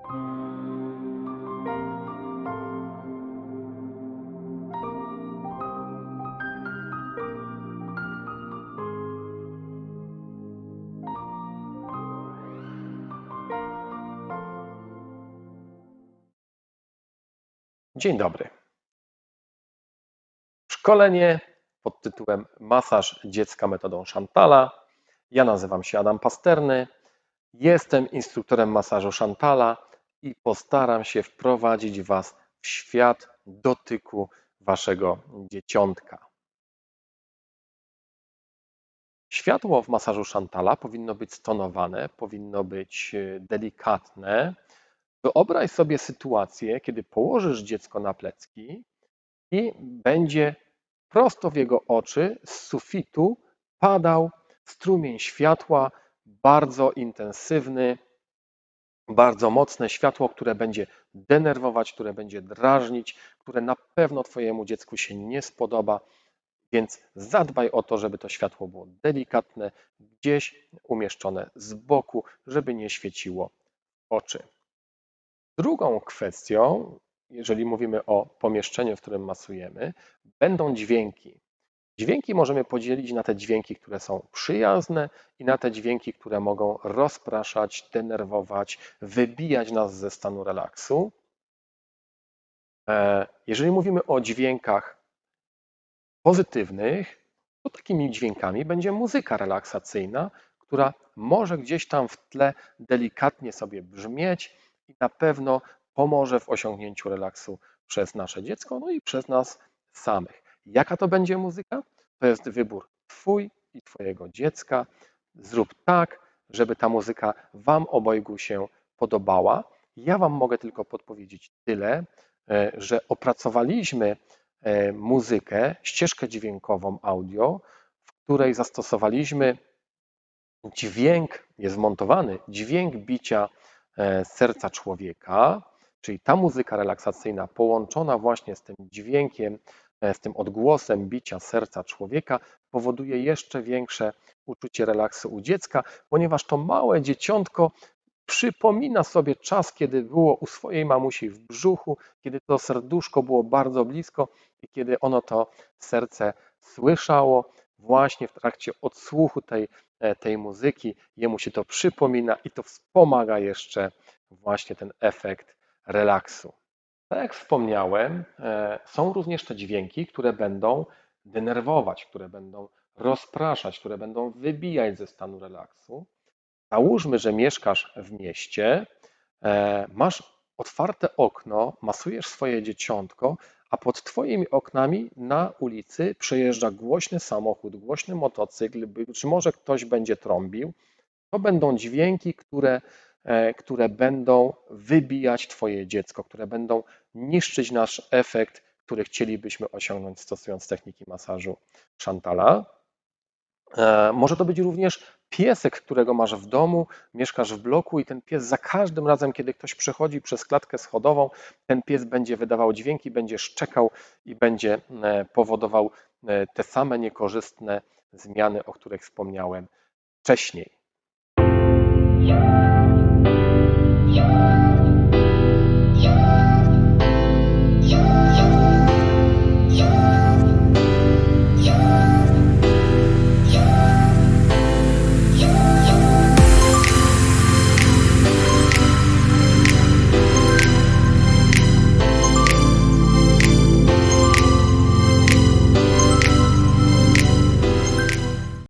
Dzień dobry. Szkolenie pod tytułem Masaż dziecka metodą Chantala. Ja nazywam się Adam Pasterny. Jestem instruktorem masażu Chantala i postaram się wprowadzić Was w świat dotyku Waszego dzieciątka. Światło w masażu Chantala powinno być stonowane, powinno być e, delikatne. Wyobraź sobie sytuację, kiedy położysz dziecko na plecki i będzie prosto w jego oczy z sufitu padał strumień światła, bardzo intensywny, bardzo mocne światło, które będzie denerwować, które będzie drażnić, które na pewno Twojemu dziecku się nie spodoba. Więc zadbaj o to, żeby to światło było delikatne, gdzieś umieszczone z boku, żeby nie świeciło oczy. Drugą kwestią, jeżeli mówimy o pomieszczeniu, w którym masujemy, będą dźwięki. Dźwięki możemy podzielić na te dźwięki, które są przyjazne i na te dźwięki, które mogą rozpraszać, denerwować, wybijać nas ze stanu relaksu. E, jeżeli mówimy o dźwiękach pozytywnych, to takimi dźwiękami będzie muzyka relaksacyjna, która może gdzieś tam w tle delikatnie sobie brzmieć i na pewno pomoże w osiągnięciu relaksu przez nasze dziecko, no i przez nas samych. Jaka to będzie muzyka? To jest wybór Twój i Twojego dziecka. Zrób tak, żeby ta muzyka Wam obojgu się podobała. Ja Wam mogę tylko podpowiedzieć tyle, e, że opracowaliśmy e, muzykę, ścieżkę dźwiękową audio, w której zastosowaliśmy dźwięk, jest wmontowany dźwięk bicia e, serca człowieka, czyli ta muzyka relaksacyjna połączona właśnie z tym dźwiękiem z tym odgłosem bicia serca człowieka powoduje jeszcze większe uczucie relaksu u dziecka, ponieważ to małe dzieciątko przypomina sobie czas, kiedy było u swojej mamusi w brzuchu, kiedy to serduszko było bardzo blisko i kiedy ono to serce słyszało właśnie w trakcie odsłuchu tej, e, tej muzyki. Jemu się to przypomina i to wspomaga jeszcze właśnie ten efekt relaksu. Tak jak wspomniałem, e, są również te dźwięki, które będą denerwować, które będą rozpraszać, które będą wybijać ze stanu relaksu. Załóżmy, że mieszkasz w mieście, e, masz otwarte okno, masujesz swoje dzieciątko, a pod Twoimi oknami na ulicy przejeżdża głośny samochód, głośny motocykl, czy może ktoś będzie trąbił. To będą dźwięki, które które będą wybijać Twoje dziecko, które będą niszczyć nasz efekt, który chcielibyśmy osiągnąć stosując techniki masażu Chantala. E, może to być również piesek, którego masz w domu, mieszkasz w bloku i ten pies za każdym razem, kiedy ktoś przechodzi przez klatkę schodową, ten pies będzie wydawał dźwięki, będzie szczekał i będzie e, powodował te same niekorzystne zmiany, o których wspomniałem wcześniej. Thank you.